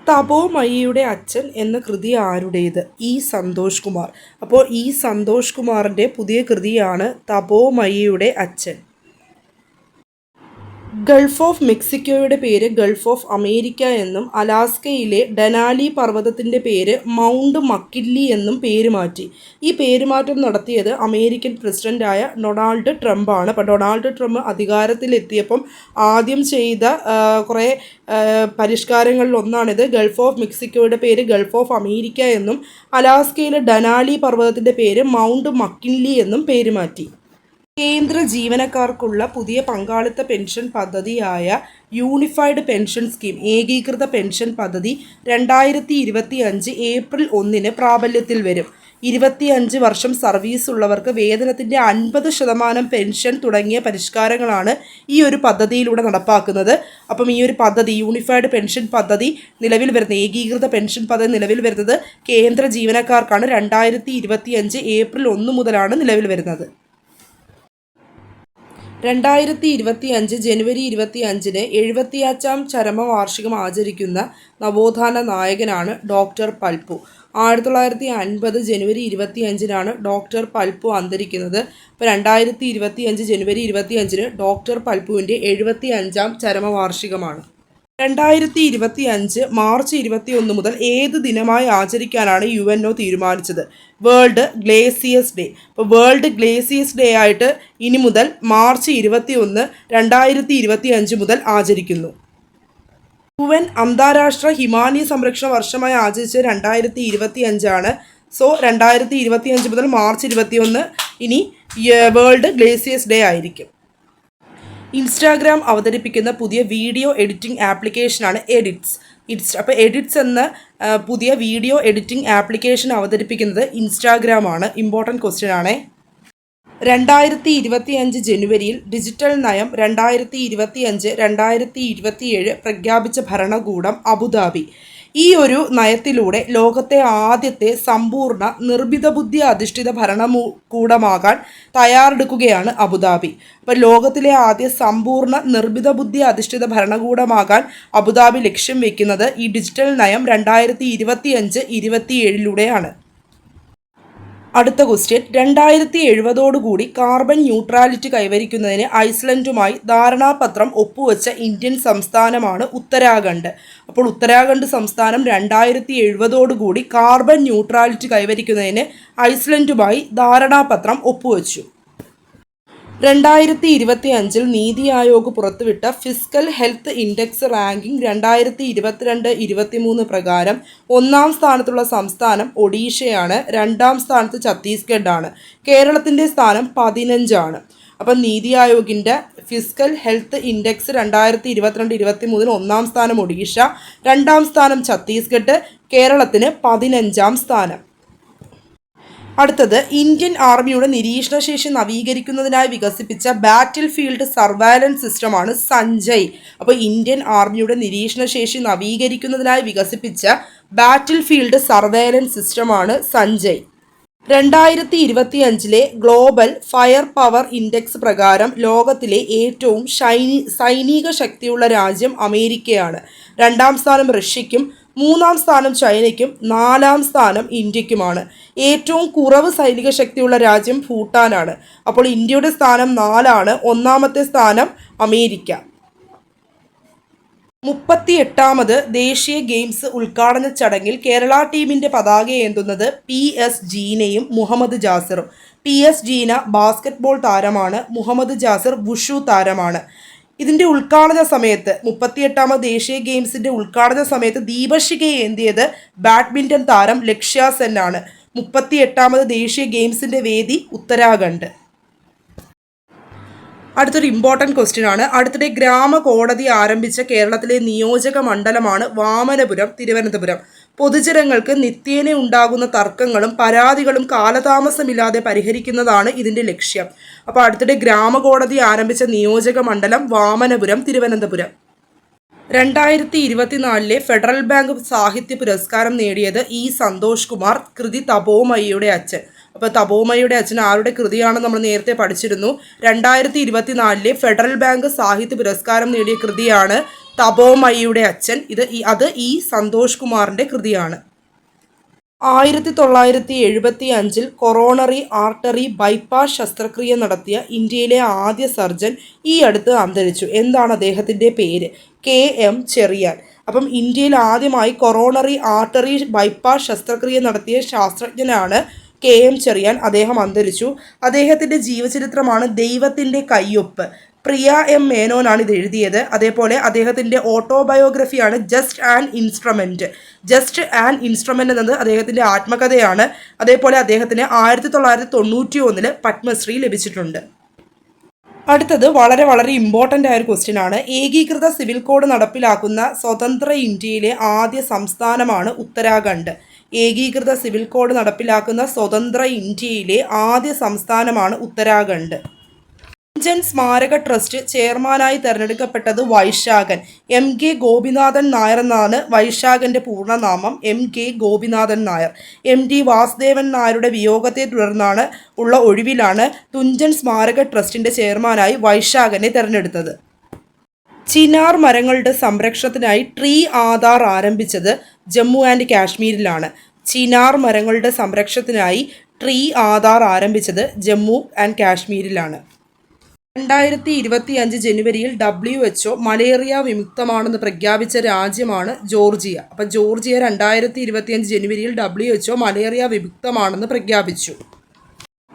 തപോമയിയുടെ അച്ഛൻ എന്ന കൃതി ആരുടേത്? ഈ സന്തോഷ് കുമാർ. അപ്പോൾ ഈ സന്തോഷ് കുമാറിന്റെ പുതിയ കൃതിയാണ് തപോമയിയുടെ അച്ഛൻ. ഗൾഫ് ഓഫ് മെക്സിക്കോയുടെ പേര് ഗൾഫ് ഓഫ് അമേരിക്ക എന്നും അലാസ്കയിലെ ഡനാലി പർവതത്തിന്റെ പേര് മൗണ്ട് മക്കില്ലി എന്നും പേര് മാറ്റി. ഈ പേരുമാറ്റം നടത്തിയത് അമേരിക്കൻ പ്രസിഡന്റായ ഡൊണാൾഡ് ട്രംപാണ് അപ്പോൾ ഡൊണാൾഡ് ട്രംപ് അധികാരത്തിലെത്തിയപ്പം ആദ്യം ചെയ്ത കുറേ പരിഷ്കാരങ്ങളിൽ ഒന്നാണിത്. ഗൾഫ് ഓഫ് മെക്സിക്കോയുടെ പേര് ഗൾഫ് ഓഫ് അമേരിക്ക എന്നും അലാസ്കയിലെ ഡനാലി പർവതത്തിന്റെ പേര് മൗണ്ട് മക്കിൻലി എന്നും പേര് മാറ്റി. കേന്ദ്ര ജീവനക്കാർക്കുള്ള പുതിയ പങ്കാളിത്ത പെൻഷൻ പദ്ധതിയായ യൂണിഫൈഡ് പെൻഷൻ സ്കീം ഏകീകൃത പെൻഷൻ പദ്ധതി രണ്ടായിരത്തി ഇരുപത്തി അഞ്ച് ഏപ്രിൽ ഒന്നിന് പ്രാബല്യത്തിൽ വരും. ഇരുപത്തിയഞ്ച് വർഷം സർവീസ് ഉള്ളവർക്ക് വേതനത്തിന്റെ അൻപത് ശതമാനം പെൻഷൻ തുടങ്ങിയ പരിഷ്കാരങ്ങളാണ് ഈ ഒരു പദ്ധതിയിലൂടെ നടപ്പാക്കുന്നത്. അപ്പം ഈ ഒരു പദ്ധതി യൂണിഫൈഡ് പെൻഷൻ പദ്ധതി നിലവിൽ വരുന്നത് ഏകീകൃത പെൻഷൻ പദ്ധതി നിലവിൽ വരുന്നത് കേന്ദ്ര ജീവനക്കാർക്കാണ് രണ്ടായിരത്തി ഏപ്രിൽ ഒന്ന് മുതലാണ് നിലവിൽ വരുന്നത്. രണ്ടായിരത്തി ഇരുപത്തി അഞ്ച് ജനുവരി ഇരുപത്തി അഞ്ചിന് എഴുപത്തിയഞ്ചാം ചരമവാർഷികം ആചരിക്കുന്ന നവോത്ഥാന നായകനാണ് ഡോക്ടർ പൽപ്പു. ആയിരത്തി തൊള്ളായിരത്തി അൻപത് ജനുവരി ഇരുപത്തി അഞ്ചിനാണ് ഡോക്ടർ പൽപ്പു അന്തരിക്കുന്നത്. അപ്പോൾ രണ്ടായിരത്തി ഇരുപത്തി അഞ്ച് ജനുവരി ഇരുപത്തി അഞ്ചിന് ഡോക്ടർ പൽപ്പുവിന്റെ എഴുപത്തി അഞ്ചാം ചരമവാർഷികമാണ്. രണ്ടായിരത്തി ഇരുപത്തി അഞ്ച് മാർച്ച് ഇരുപത്തി ഒന്ന് മുതൽ ഏത് ദിനമായി ആചരിക്കാനാണ് യു എൻ ഒ തീരുമാനിച്ചത്? World glaciers day. അപ്പോൾ വേൾഡ് ഗ്ലേസിയസ് ഡേ ആയിട്ട് ഇനി മുതൽ മാർച്ച് ഇരുപത്തി ഒന്ന് രണ്ടായിരത്തി ഇരുപത്തി അഞ്ച് മുതൽ ആചരിക്കുന്നു. യു എൻ അന്താരാഷ്ട്ര ഹിമാലയ സംരക്ഷണ വർഷമായി ആചരിച്ചത് രണ്ടായിരത്തി ഇരുപത്തി അഞ്ചാണ് സോ രണ്ടായിരത്തി ഇരുപത്തി അഞ്ച് മുതൽ മാർച്ച് ഇരുപത്തി ഒന്ന് ഇനി വേൾഡ് ഗ്ലേസിയസ് ഡേ ആയിരിക്കും. ഇൻസ്റ്റാഗ്രാം അവതരിപ്പിക്കുന്ന പുതിയ വീഡിയോ എഡിറ്റിംഗ് ആപ്ലിക്കേഷനാണ് എഡിറ്റ്സ്. ഇറ്റ്സ് അപ്പോൾ എഡിറ്റ്സ് എന്ന പുതിയ വീഡിയോ എഡിറ്റിംഗ് ആപ്ലിക്കേഷൻ അവതരിപ്പിക്കുന്നത് ഇൻസ്റ്റാഗ്രാമാണ്. ഇമ്പോർട്ടന്റ് ക്വസ്റ്റ്യൻ ആണേ. രണ്ടായിരത്തി ഇരുപത്തി അഞ്ച് ജനുവരിയിൽ ഡിജിറ്റൽ നയം രണ്ടായിരത്തി ഇരുപത്തി അഞ്ച് രണ്ടായിരത്തി ഇരുപത്തിയേഴ് പ്രഖ്യാപിച്ച ഭരണകൂടം അബുദാബി. ഈ ഒരു നയത്തിലൂടെ ലോകത്തെ ആദ്യത്തെ സമ്പൂർണ നിർമ്മിത ബുദ്ധി അധിഷ്ഠിത ഭരണകൂടമാകാൻ തയ്യാറെടുക്കുകയാണ് അബുദാബി. അപ്പോൾ ലോകത്തിലെ ആദ്യ സമ്പൂർണ നിർമ്മിത ബുദ്ധി അധിഷ്ഠിത ഭരണകൂടമാകാൻ അബുദാബി ലക്ഷ്യം വെക്കുന്നത് ഈ ഡിജിറ്റൽ നയം രണ്ടായിരത്തി ഇരുപത്തി അഞ്ച് ഇരുപത്തിയേഴിലൂടെയാണ്. അടുത്ത ക്വസ്റ്റ്യൻ രണ്ടായിരത്തി എഴുപതോടുകൂടി കാർബൺ ന്യൂട്രാലിറ്റി കൈവരിക്കുന്നതിന് ഐസ്ലൻഡുമായി ധാരണാപത്രം ഒപ്പുവെച്ച ഇന്ത്യൻ സംസ്ഥാനമാണ് ഉത്തരാഖണ്ഡ്. അപ്പോൾ ഉത്തരാഖണ്ഡ് സംസ്ഥാനം രണ്ടായിരത്തി എഴുപതോടുകൂടി കാർബൺ ന്യൂട്രാലിറ്റി കൈവരിക്കുന്നതിന് ഐസ്ലൻഡുമായി ധാരണാപത്രം ഒപ്പുവെച്ചു. രണ്ടായിരത്തി ഇരുപത്തി അഞ്ചിൽ നീതി ആയോഗ് പുറത്തുവിട്ട ഫിസ്ക്കൽ ഹെൽത്ത് ഇൻഡെക്സ് റാങ്കിംഗ് രണ്ടായിരത്തി ഇരുപത്തിരണ്ട് ഇരുപത്തിമൂന്ന് പ്രകാരം ഒന്നാം സ്ഥാനത്തുള്ള സംസ്ഥാനം ഒഡീഷയാണ് രണ്ടാം സ്ഥാനത്ത് ഛത്തീസ്ഗഡാണ്. കേരളത്തിന്റെ സ്ഥാനം പതിനഞ്ചാണ്. അപ്പം നീതി ആയോഗിന്റെ ഫിസ്ക്കൽ ഹെൽത്ത് ഇൻഡെക്സ് രണ്ടായിരത്തി ഇരുപത്തിരണ്ട് ഇരുപത്തി മൂന്നിൽ ഒന്നാം സ്ഥാനം ഒഡീഷ രണ്ടാം സ്ഥാനം ഛത്തീസ്ഗഡ് കേരളത്തിന് പതിനഞ്ചാം സ്ഥാനം. അടുത്തത് ഇന്ത്യൻ ആർമിയുടെ നിരീക്ഷണശേഷി നവീകരിക്കുന്നതിനായി വികസിപ്പിച്ച ബാറ്റിൽ ഫീൽഡ് സർവൈലൻസ് സിസ്റ്റമാണ് സഞ്ജയ്. അപ്പോൾ ഇന്ത്യൻ ആർമിയുടെ നിരീക്ഷണശേഷി നവീകരിക്കുന്നതിനായി വികസിപ്പിച്ച ബാറ്റിൽ ഫീൽഡ് സർവൈലൻസ് സിസ്റ്റമാണ് സഞ്ജയ്. രണ്ടായിരത്തി ഇരുപത്തി അഞ്ചിലെ ഗ്ലോബൽ ഫയർ പവർ ഇൻഡെക്സ് പ്രകാരം ലോകത്തിലെ ഏറ്റവും സൈനിക ശക്തിയുള്ള രാജ്യം അമേരിക്കയാണ്. രണ്ടാം സ്ഥാനം റഷ്യയ്ക്കും മൂന്നാം സ്ഥാനം ചൈനയ്ക്കും നാലാം സ്ഥാനം ഇന്ത്യക്കുമാണ്. ഏറ്റവും കുറവ് സൈനിക ശക്തിയുള്ള രാജ്യം ഭൂട്ടാനാണ്. അപ്പോൾ ഇന്ത്യയുടെ സ്ഥാനം നാലാണ് ഒന്നാമത്തെ സ്ഥാനം അമേരിക്ക. മുപ്പത്തി എട്ടാമത് ദേശീയ ഗെയിംസ് ഉദ്ഘാടന ചടങ്ങിൽ കേരള ടീമിന്റെ പതാക ഏന്തുന്നത് പി എസ് ജീനയും മുഹമ്മദ് ജാസിറും. പി എസ് ജീന ബാസ്കറ്റ്ബോൾ താരമാണ് മുഹമ്മദ് ജാസിർ വുഷു താരമാണ്. ഇതിന്റെ ഉദ്ഘാടന സമയത്ത് മുപ്പത്തിയെട്ടാമത് ദേശീയ ഗെയിംസിന്റെ ഉദ്ഘാടന സമയത്ത് ദീപശികയെ ഏന്തിയത് ബാഡ്മിന്റൺ താരം ലക്ഷ്യ സെൻ ആണ്. മുപ്പത്തിയെട്ടാമത് ദേശീയ ഗെയിംസിന്റെ വേദി ഉത്തരാഖണ്ഡ്. അടുത്തൊരു ഇമ്പോർട്ടന്റ് ക്വസ്റ്റ്യൻ ആണ്. അടുത്തിടെ ഗ്രാമ കോടതി ആരംഭിച്ച കേരളത്തിലെ നിയോജക മണ്ഡലമാണ് വാമനപുരം തിരുവനന്തപുരം. പൊതുജനങ്ങൾക്ക് നിത്യേന ഉണ്ടാകുന്ന തർക്കങ്ങളും പരാതികളും കാലതാമസമില്ലാതെ പരിഹരിക്കുന്നതാണ് ഇതിന്റെ ലക്ഷ്യം. അപ്പോൾ അടുത്തിടെ ഗ്രാമകോടതി ആരംഭിച്ച നിയോജക മണ്ഡലം വാമനപുരം തിരുവനന്തപുരം. രണ്ടായിരത്തി ഇരുപത്തിനാലിലെ ഫെഡറൽ ബാങ്ക് സാഹിത്യ പുരസ്കാരം നേടിയത് ഇ സന്തോഷ് കുമാർ കൃതി തപോമയ്യയുടെ അച്ഛൻ. അപ്പോൾ തപോമയുടെ അച്ഛൻ ആരുടെ കൃതിയാണെന്ന് നമ്മൾ നേരത്തെ പഠിച്ചിരുന്നു. രണ്ടായിരത്തി ഇരുപത്തിനാലിലെ ഫെഡറൽ ബാങ്ക് സാഹിത്യ പുരസ്കാരം നേടിയ കൃതിയാണ് തപോമയുടെ അച്ഛൻ. ഇത് അത് ഈ സന്തോഷ് കുമാറിന്റെ കൃതിയാണ്. ആയിരത്തി തൊള്ളായിരത്തി എഴുപത്തി അഞ്ചിൽ കൊറോണറി ആർട്ടറി ബൈപ്പാസ് ശസ്ത്രക്രിയ നടത്തിയ ഇന്ത്യയിലെ ആദ്യ സർജൻ ഈ അടുത്ത് അന്തരിച്ചു. എന്താണ് അദ്ദേഹത്തിന്റെ പേര്? K M Cherian. അപ്പം ഇന്ത്യയിൽ ആദ്യമായി കൊറോണറി ആർട്ടറി ബൈപ്പാസ് ശസ്ത്രക്രിയ നടത്തിയ ശാസ്ത്രജ്ഞനാണ് കെ എം ചെറിയാൻ അദ്ദേഹം അന്തരിച്ചു. അദ്ദേഹത്തിന്റെ ജീവചരിത്രമാണ് ദൈവത്തിന്റെ കയ്യൊപ്പ്. പ്രിയ എം മേനോനാണ് ഇത് എഴുതിയത്. അതേപോലെ അദ്ദേഹത്തിന്റെ ഓട്ടോബയോഗ്രഫിയാണ് just and instrument just and instrument എന്നത് അദ്ദേഹത്തിന്റെ ആത്മകഥയാണ്. അതേപോലെ അദ്ദേഹത്തിന് ആയിരത്തി തൊള്ളായിരത്തി തൊണ്ണൂറ്റി ഒന്നിൽ പത്മശ്രീ ലഭിച്ചിട്ടുണ്ട്. അടുത്തത് വളരെ വളരെ ഇമ്പോർട്ടന്റ് ആയ ഒരു ക്വസ്റ്റ്യൻ ആണ്. ഏകീകൃത സിവിൽ കോഡ് നടപ്പിലാക്കുന്ന സ്വതന്ത്ര ഇന്ത്യയിലെ ആദ്യ സംസ്ഥാനമാണ് ഉത്തരാഖണ്ഡ്. ഏകീകൃത സിവിൽ കോഡ് നടപ്പിലാക്കുന്ന സ്വതന്ത്ര ഇന്ത്യയിലെ ആദ്യ സംസ്ഥാനമാണ് ഉത്തരാഖണ്ഡ്. ഇന്ത്യൻ സ്മാരക ട്രസ്റ്റ് ചെയർമാനായി തെരഞ്ഞെടുക്കപ്പെട്ടത് വൈശാഖൻ. എം കെ ഗോപിനാഥൻ നായർ എന്നാണ് വൈശാഖന്റെ പൂർണനാമം. M K Gopinathan Nair. M T Vasudevan നായരുടെ വിയോഗത്തെ തുടർന്നാണ് ഉള്ള ഒഴിവിലാണ് തുഞ്ചൻ സ്മാരക ട്രസ്റ്റിന്റെ ചെയർമാനായി വൈശാഖനെ തെരഞ്ഞെടുത്തത്. ചിനാർ മരങ്ങളുടെ സംരക്ഷണത്തിനായി ട്രീ ആധാർ ആരംഭിച്ചത് ജമ്മു ആൻഡ് കാശ്മീരിലാണ്. ചിനാർ മരങ്ങളുടെ സംരക്ഷണത്തിനായി ട്രീ ആധാർ ആരംഭിച്ചത് ജമ്മു ആൻഡ് കാശ്മീരിലാണ്. രണ്ടായിരത്തി ഇരുപത്തി അഞ്ച് ജനുവരിയിൽ ഡബ്ല്യു എച്ച്ഒ മലേറിയ വിമുക്തമാണെന്ന് പ്രഖ്യാപിച്ച രാജ്യമാണ് ജോർജിയ. അപ്പം ജോർജിയ രണ്ടായിരത്തി ഇരുപത്തിയഞ്ച് ജനുവരിയിൽ ഡബ്ല്യു എച്ച്ഒ മലേറിയ വിമുക്തമാണെന്ന് പ്രഖ്യാപിച്ചു.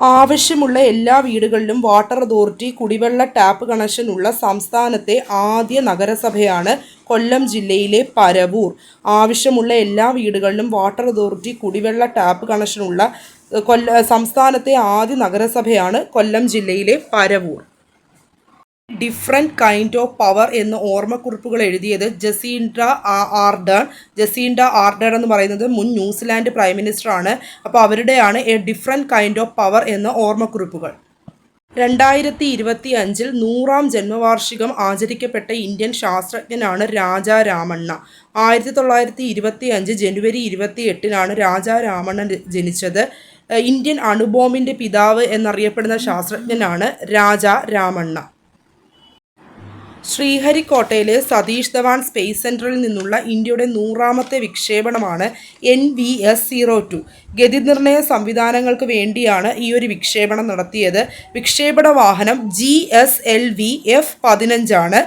ആവശ്യമുള്ള എല്ലാ വീടുകളിലും വാട്ടർ അതോറിറ്റി കുടിവെള്ള ടാപ്പ് കണക്ഷൻ ഉള്ള സംസ്ഥാനത്തെ ആദ്യ നഗരസഭയാണ് കൊല്ലം ജില്ലയിലെ പരവൂർ. ആവശ്യമുള്ള എല്ലാ വീടുകളിലും വാട്ടർ അതോറിറ്റി കുടിവെള്ള ടാപ്പ് കണക്ഷനുള്ള ഉള്ള കൊല്ല സംസ്ഥാനത്തെ ആദ്യ നഗരസഭയാണ് കൊല്ലം ജില്ലയിലെ Paravur. Different kind of power എന്ന ഓർമ്മക്കുറിപ്പുകൾ എഴുതിയത് ജസീൻഡ ആർഡൺ. ജസീൻഡ ആർഡേൺ എന്ന് പറയുന്നത് മുൻ ന്യൂസിലാൻഡ് പ്രൈം മിനിസ്റ്ററാണ്. അപ്പോൾ അവരുടെയാണ് a different kind of power എന്ന ഓർമ്മക്കുറിപ്പുകൾ. രണ്ടായിരത്തി ഇരുപത്തി അഞ്ചിൽ നൂറാം ജന്മവാർഷികം ആചരിക്കപ്പെട്ട ഇന്ത്യൻ ശാസ്ത്രജ്ഞനാണ് രാജാ രാമണ്ണ. ആയിരത്തി തൊള്ളായിരത്തി ഇരുപത്തി അഞ്ച് ജനുവരി ഇരുപത്തി എട്ടിനാണ് രാജാ രാമണ്ണൻ ജനിച്ചത്. ഇന്ത്യൻ അണുബോംബിന്റെ പിതാവ് എന്നറിയപ്പെടുന്ന ശാസ്ത്രജ്ഞനാണ് രാജാ രാമണ്ണ. ശ്രീഹരിക്കോട്ടയിലെ സതീഷ് ധവാൻ സ്പേസ് സെന്ററിൽ നിന്നുള്ള ഇന്ത്യയുടെ നൂറാമത്തെ വിക്ഷേപണമാണ് N V S zero two ഗതിനിർണയ സംവിധാനങ്ങൾക്ക് വേണ്ടിയാണ് ഈ ഒരു വിക്ഷേപണം നടത്തിയത്. വിക്ഷേപണ വാഹനം G S L V F പതിനഞ്ചാണ്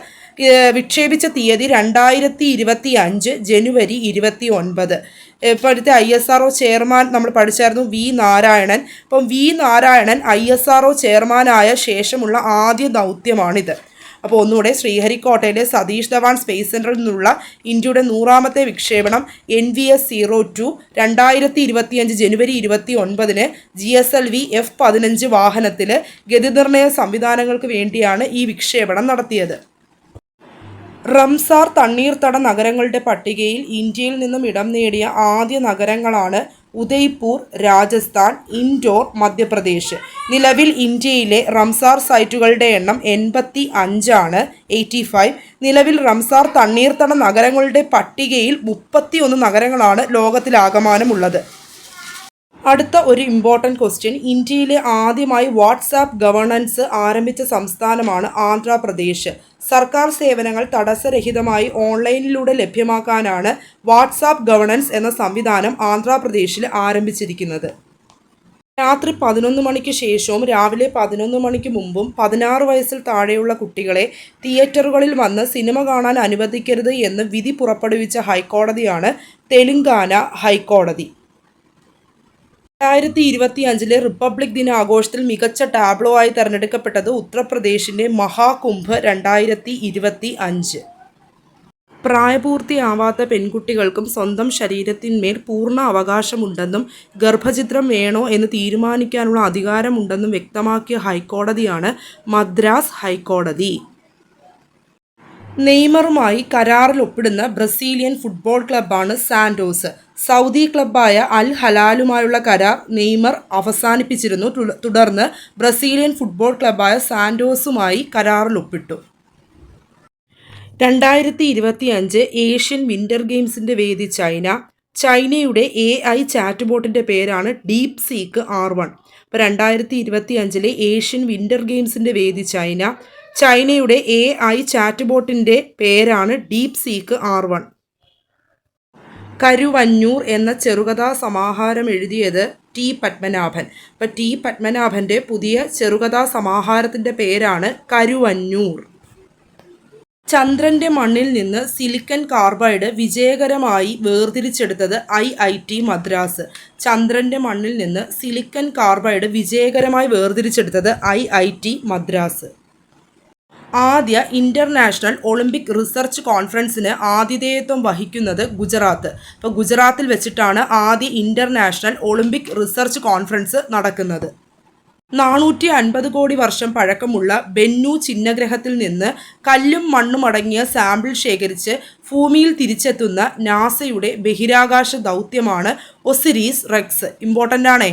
വിക്ഷേപിച്ച തീയതി രണ്ടായിരത്തി ഇരുപത്തി അഞ്ച് ജനുവരി ഇരുപത്തി ഒൻപത് ഇപ്പോഴത്തെ I S R O chairman നമ്മൾ പഠിച്ചായിരുന്നു വി നാരായണൻ. അപ്പം V Narayanan I S R O ചെയർമാനായ ശേഷമുള്ള ആദ്യ ദൗത്യമാണിത്. അപ്പോൾ ഒന്നുകൂടെ ശ്രീഹരിക്കോട്ടയിലെ സതീഷ് ധവാൻ സ്പേസ് സെന്ററിൽ നിന്നുള്ള ഇന്ത്യയുടെ നൂറാമത്തെ വിക്ഷേപണം N V S zero two രണ്ടായിരത്തി ഇരുപത്തിയഞ്ച് ജനുവരി ഇരുപത്തി ഒൻപതിന് G S L V F പതിനഞ്ച് വാഹനത്തിൽ ഗതിനിർണയ സംവിധാനങ്ങൾക്ക് വേണ്ടിയാണ് ഈ വിക്ഷേപണം നടത്തിയത്. റംസാർ തണ്ണീർത്തട നഗരങ്ങളുടെ പട്ടികയിൽ ഇന്ത്യയിൽ നിന്നും ഇടം നേടിയ ആദ്യ നഗരങ്ങളാണ് ഉദയ്പൂർ രാജസ്ഥാൻ ഇൻഡോർ മധ്യപ്രദേശ്. നിലവിൽ ഇന്ത്യയിലെ റംസാർ സൈറ്റുകളുടെ എണ്ണം എൺപത്തി അഞ്ചാണ് എയ്റ്റി ഫൈവ് നിലവിൽ റംസാർ തണ്ണീർത്തട നഗരങ്ങളുടെ പട്ടികയിൽ മുപ്പത്തി ഒന്ന് നഗരങ്ങളാണ് ലോകത്തിലാകമാനമുള്ളത്. അടുത്ത ഒരു ഇമ്പോർട്ടന്റ് ക്വസ്റ്റ്യൻ ഇന്ത്യയിലെ ആദ്യമായി വാട്സാപ്പ് ഗവർണൻസ് ആരംഭിച്ച സംസ്ഥാനമാണ് ആന്ധ്രാപ്രദേശ്. സർക്കാർ സേവനങ്ങൾ തടസ്സരഹിതമായി ഓൺലൈനിലൂടെ ലഭ്യമാക്കാനാണ് വാട്സാപ്പ് ഗവർണൻസ് എന്ന സംവിധാനം ആന്ധ്രാപ്രദേശിൽ ആരംഭിച്ചിരിക്കുന്നത്. രാത്രി പതിനൊന്ന് മണിക്ക് ശേഷവും രാവിലെ പതിനൊന്ന് മണിക്ക് മുമ്പും പതിനാറ് വയസ്സിൽ താഴെയുള്ള കുട്ടികളെ തിയേറ്ററുകളിൽ വന്ന് സിനിമ കാണാൻ അനുവദിക്കരുത് എന്ന് വിധി പുറപ്പെടുവിച്ച ഹൈക്കോടതിയാണ് തെലുങ്കാന ഹൈക്കോടതി. രണ്ടായിരത്തി ഇരുപത്തി അഞ്ചിലെ റിപ്പബ്ലിക് ദിന ആഘോഷത്തിൽ മികച്ച ടാബ്ലോ ആയി തെരഞ്ഞെടുക്കപ്പെട്ടത് ഉത്തർപ്രദേശിന്റെ മഹാകുംഭ് രണ്ടായിരത്തി ഇരുപത്തി അഞ്ച് പ്രായപൂർത്തിയാവാത്ത പെൺകുട്ടികൾക്കും സ്വന്തം ശരീരത്തിന്മേൽ പൂർണ അവകാശമുണ്ടെന്നും ഗർഭചിത്രം വേണോ എന്ന് തീരുമാനിക്കാനുള്ള അധികാരമുണ്ടെന്നും വ്യക്തമാക്കിയ ഹൈക്കോടതിയാണ് മദ്രാസ് ഹൈക്കോടതി. നെയ്മറുമായി കരാറിൽ ഒപ്പിടുന്ന ബ്രസീലിയൻ ഫുട്ബോൾ ക്ലബ്ബാണ് സാന്റോസ്. സൗദി ക്ലബ്ബായ അൽ ഹലാലുമായുള്ള കരാർ നെയ്മർ അവസാനിപ്പിച്ചിരുന്നു. തുടർന്ന് ബ്രസീലിയൻ ഫുട്ബോൾ ക്ലബ്ബായ സാൻഡോസുമായി കരാറിൽ ഒപ്പിട്ടു രണ്ടായിരത്തി ഇരുപത്തി അഞ്ച് ഏഷ്യൻ വിന്റർ ഗെയിംസിന്റെ വേദി ചൈന. ചൈനയുടെ എ ഐ ചാറ്റ് ബോട്ടിന്റെ പേരാണ് ഡീപ് സീക്ക് ആർ വൺ. ഇപ്പോൾ രണ്ടായിരത്തി ഇരുപത്തി അഞ്ചിലെ ഏഷ്യൻ വിന്റർ ഗെയിംസിന്റെ വേദി ചൈന. ചൈനയുടെ എ ഐ ചാറ്റ് ബോട്ടിന്റെ പേരാണ് deep seek R one. Karuvannur എന്ന ചെറുകഥാ സമാഹാരം എഴുതിയത് ടി പത്മനാഭൻ. അപ്പം ടി പത്മനാഭന്റെ പുതിയ ചെറുകഥാ സമാഹാരത്തിന്റെ പേരാണ് കരുവഞ്ഞൂർ. ചന്ദ്രന്റെ മണ്ണിൽ നിന്ന് സിലിക്കൺ കാർബൈഡ് വിജയകരമായി വേർതിരിച്ചെടുത്തത് ഐ ഐ ടി മദ്രാസ്. ചന്ദ്രന്റെ മണ്ണിൽ നിന്ന് സിലിക്കൺ കാർബൈഡ് വിജയകരമായി വേർതിരിച്ചെടുത്തത് ഐ ഐ ടി മദ്രാസ്. ആദ്യ ഇന്റർനാഷണൽ ഒളിമ്പിക് റിസർച്ച് കോൺഫറൻസിന് ആതിഥേയത്വം വഹിക്കുന്നത് ഗുജറാത്ത്. അപ്പോൾ ഗുജറാത്തിൽ വെച്ചിട്ടാണ് ആദ്യ ഇന്റർനാഷണൽ ഒളിമ്പിക് റിസർച്ച് കോൺഫറൻസ് നടക്കുന്നത്. നാനൂറ്റി അൻപത് കോടി വർഷം പഴക്കമുള്ള ബെന്നു ചിഹ്നഗ്രഹത്തിൽ നിന്ന് കല്ലും മണ്ണും അടങ്ങിയ സാമ്പിൾ ശേഖരിച്ച് ഭൂമിയിൽ തിരിച്ചെത്തുന്ന നാസയുടെ ബഹിരാകാശ ദൗത്യമാണ് ഒസിരീസ് റെക്സ്. ഇമ്പോർട്ടന്റ് ആണേ.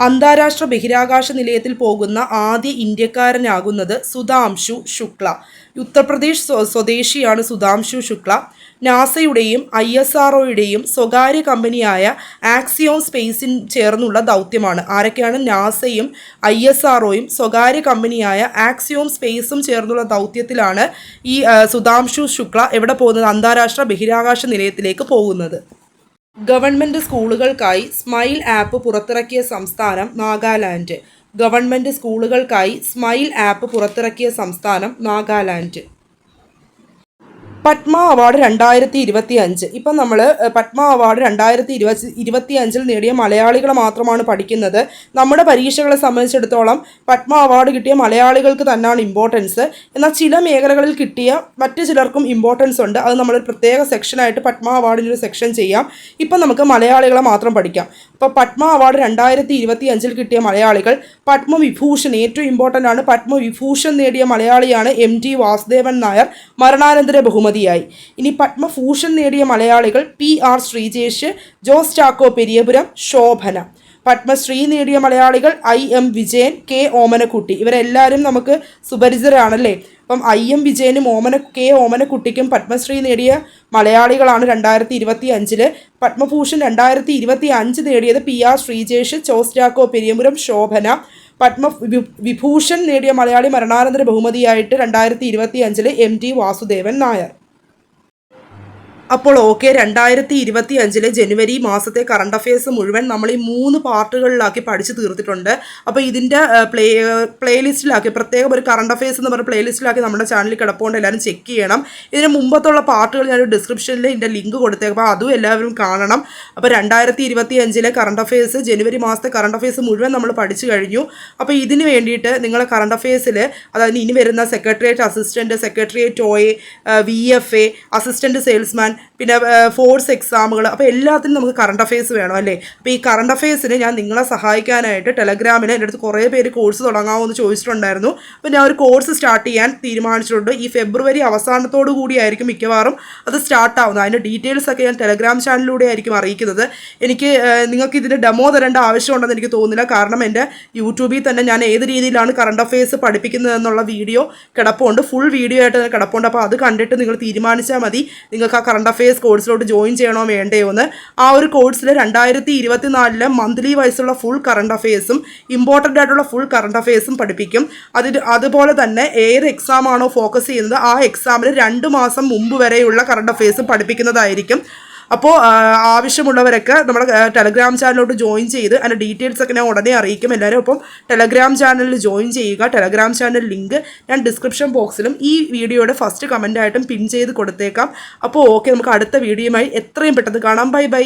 അന്താരാഷ്ട്ര ബഹിരാകാശ നിലയത്തിൽ പോകുന്ന ആദ്യ ഇന്ത്യക്കാരനാകുന്നത് സുധാംശു ശുക്ല. ഉത്തർപ്രദേശ് സ്വ- സ്വദേശിയാണ് സുധാംശു ശുക്ല. നാസയുടെയും ഐ എസ് ആർഒയുടെയും സ്വകാര്യ കമ്പനിയായ ആക്സിയോൺ സ്പേസിൻ ചേർന്നുള്ള ദൗത്യമാണ്. ആരൊക്കെയാണ് നാസയും ഐ എസ് ആർഒയും സ്വകാര്യ കമ്പനിയായ ആക്സിയോൺ സ്പേസും ചേർന്നുള്ള ദൗത്യത്തിലാണ് ഈ സുധാംശു ശുക്ല എവിടെ പോകുന്നത്? അന്താരാഷ്ട്ര ബഹിരാകാശ നിലയത്തിലേക്ക് പോകുന്നത്. ഗവൺമെന്റ് സ്കൂളുകൾക്കായി സ്മൈൽ ആപ്പ് പുറത്തിറക്കിയ സംസ്ഥാനം നാഗാലാൻഡ്. ഗവൺമെന്റ് സ്കൂളുകൾക്കായി സ്മൈൽ ആപ്പ് പുറത്തിറക്കിയ സംസ്ഥാനം നാഗാലാൻഡ്. പത്മ അവാർഡ് രണ്ടായിരത്തി ഇരുപത്തി അഞ്ച് ഇപ്പം നമ്മൾ പത്മ അവാർഡ് രണ്ടായിരത്തി ഇരുപത്തി ഇരുപത്തി അഞ്ചിൽ നേടിയ മലയാളികൾ മാത്രമാണ് പഠിക്കുന്നത്. നമ്മുടെ പരീക്ഷകളെ സംബന്ധിച്ചിടത്തോളം പത്മ അവാർഡ് കിട്ടിയ മലയാളികൾക്ക് തന്നെയാണ് ഇമ്പോർട്ടൻസ് എന്നാൽ ചില മേഖലകളിൽ കിട്ടിയ മറ്റ് ചിലർക്കും ഇമ്പോർട്ടൻസ് ഉണ്ട്. അത് നമ്മളൊരു പ്രത്യേക സെക്ഷനായിട്ട് പത്മ അവാർഡിന്റെ ഒരു സെക്ഷൻ ചെയ്യാം. ഇപ്പം നമുക്ക് മലയാളികളെ മാത്രം പഠിക്കാം. അപ്പോൾ പത്മ അവാർഡ് രണ്ടായിരത്തി ഇരുപത്തി അഞ്ചിൽ കിട്ടിയ മലയാളികൾ പത്മവിഭൂഷൺ ഏറ്റവും ഇമ്പോർട്ടന്റ് ആണ്. പത്മവിഭൂഷൺ നേടിയ മലയാളിയാണ് എം ടി വാസുദേവൻ നായർ. മരണാനന്തര ബഹുമതിയായി ഇനി പത്മഭൂഷൺ നേടിയ മലയാളികൾ പി ആർ ശ്രീജേഷ് ജോസ് ചാക്കോ പെരിയപുരം ശോഭന. പത്മശ്രീ നേടിയ മലയാളികൾ I M Vijayan K Omanakutty. ഇവരെല്ലാവരും നമുക്ക് സുപരിചിതരാണല്ലേ? അപ്പം ഐ എം വിജയനും ഓമന കെ ഓമനക്കുട്ടിക്കും പത്മശ്രീ നേടിയ മലയാളികളാണ് രണ്ടായിരത്തി ഇരുപത്തി അഞ്ചിൽ പത്മഭൂഷൺ രണ്ടായിരത്തി ഇരുപത്തി അഞ്ച് നേടിയത് പി ആർ ശ്രീജേഷ് ജോസ് ചാക്കോ പെരിയപുരം ശോഭന. പത്മ വിഭൂഷൺ നേടിയ മലയാളി മരണാനന്തര ബഹുമതിയായിട്ട് രണ്ടായിരത്തി ഇരുപത്തി അഞ്ചിൽ എം ടി വാസുദേവൻ നായർ. അപ്പോൾ ഓക്കെ രണ്ടായിരത്തി ഇരുപത്തി അഞ്ചിലെ ജനുവരി മാസത്തെ കറണ്ട് അഫയേഴ്സ് മുഴുവൻ നമ്മൾ ഈ മൂന്ന് പാർട്ടുകളിലാക്കി പഠിച്ചു തീർത്തിട്ടുണ്ട്. അപ്പോൾ ഇതിന്റെ പ്ലേ പ്ലേലിസ്റ്റിലാക്കി പ്രത്യേകം ഒരു കറണ്ട് അഫയേഴ്സ് എന്ന് പറഞ്ഞ പ്ലേലിസ്റ്റിലാക്കി നമ്മുടെ ചാനലിൽ കിടപ്പുണ്ട്. എല്ലാവരും ചെക്ക് ചെയ്യണം. ഇതിന് മുമ്പത്തുള്ള പാർട്ടുകൾ ഞാൻ ഡിസ്ക്രിപ്ഷനിൽ ഇതിന്റെ ലിങ്ക് കൊടുത്തേക്കും. അപ്പോൾ അതും എല്ലാവരും കാണണം. അപ്പോൾ രണ്ടായിരത്തി ഇരുപത്തി അഞ്ചിലെ കറണ്ട് അഫയേഴ്സ് ജനുവരി മാസത്തെ കറണ്ട് അഫയേഴ്സ് മുഴുവൻ നമ്മൾ പഠിച്ചു കഴിഞ്ഞു. അപ്പോൾ ഇതിന് വേണ്ടിയിട്ട് നിങ്ങളെ കറണ്ട് അഫയേഴ്സിൽ അതായത് ഇനി വരുന്ന secretariat assistant secretariat O A V F A assistant salesman പിന്നെ ഫോഴ്സ് എക്സാമുകൾ അപ്പോൾ എല്ലാത്തിനും നമുക്ക് കറണ്ട് അഫയേഴ്സ് വേണം അല്ലേ? അപ്പോൾ ഈ കറണ്ട് അഫയേഴ്സിന് ഞാൻ നിങ്ങളെ സഹായിക്കാനായിട്ട് ടെലഗ്രാമിൽ എന്റെ അടുത്ത് കുറേ പേര് കോഴ്സ് തുടങ്ങാമോ എന്ന് ചോദിച്ചിട്ടുണ്ടായിരുന്നു. അപ്പോൾ ഞാൻ ഒരു കോഴ്സ് സ്റ്റാർട്ട് ചെയ്യാൻ തീരുമാനിച്ചിട്ടുണ്ട്. ഈ ഫെബ്രുവരി അവസാനത്തോടു കൂടിയായിരിക്കും മിക്കവാറും അത് സ്റ്റാർട്ട് ആവുന്നത്. അതിന്റെ ഡീറ്റെയിൽസ് ഒക്കെ ഞാൻ ടെലഗ്രാം ചാനലിലൂടെ ആയിരിക്കും അറിയിക്കുന്നത്. എനിക്ക് നിങ്ങൾക്ക് ഇതിന്റെ ഡെമോ തരേണ്ട ആവശ്യമുണ്ടെന്ന് എനിക്ക് തോന്നുന്നില്ല. കാരണം എന്റെ യൂട്യൂബിൽ തന്നെ ഞാൻ ഏത് രീതിയിലാണ് കറണ്ട് അഫയേഴ്സ് പഠിപ്പിക്കുന്നത് എന്നുള്ള വീഡിയോ കിടപ്പുണ്ട്. ഫുൾ വീഡിയോ ആയിട്ട് തന്നെ കിടപ്പുണ്ട്. അപ്പോൾ അത് കണ്ടിട്ട് നിങ്ങൾ തീരുമാനിച്ചാൽ മതി. നിങ്ങൾക്ക് ആ കറണ്ട് അഫയേഴ്സ് കോഴ്സിലോട്ട് ജോയിൻ ചെയ്യണോ വേണ്ടയോ എന്ന് ആ ഒരു കോഴ്സിൽ രണ്ടായിരത്തി ഇരുപത്തിനാലിലെ മന്ത്ലി വയസ്സുള്ള ഫുൾ കറണ്ട് അഫയേഴ്സും ഇമ്പോർട്ടന്റ് ആയിട്ടുള്ള ഫുൾ കറണ്ട് അഫയേഴ്സും പഠിപ്പിക്കും. അതിൽ അതുപോലെ തന്നെ ഏത് എക്സാമാണോ ഫോക്കസ് ചെയ്യുന്നത് ആ എക്സാമിന് രണ്ട് മാസം മുമ്പ് വരെയുള്ള കറണ്ട് അഫയേഴ്സ് പഠിപ്പിക്കുന്നതായിരിക്കും. അപ്പോൾ ആവശ്യമുള്ളവരൊക്കെ നമ്മുടെ ടെലഗ്രാം ചാനലിലോട്ട് ജോയിൻ ചെയ്ത് അതിന്റെ ഡീറ്റെയിൽസ് ഒക്കെ ഞാൻ ഉടനെ അറിയിക്കും. എല്ലാവരും അപ്പം ടെലഗ്രാം ചാനലിൽ ജോയിൻ ചെയ്യുക. ടെലഗ്രാം ചാനൽ ലിങ്ക് ഞാൻ ഡിസ്ക്രിപ്ഷൻ ബോക്സിലും ഈ വീഡിയോയുടെ ഫസ്റ്റ് കമന്റായിട്ടും പിൻ ചെയ്ത് കൊടുത്തേക്കാം. അപ്പോൾ ഓക്കെ നമുക്ക് അടുത്ത വീഡിയോയുമായി എത്രയും പെട്ടെന്ന് കാണാം. Bye bye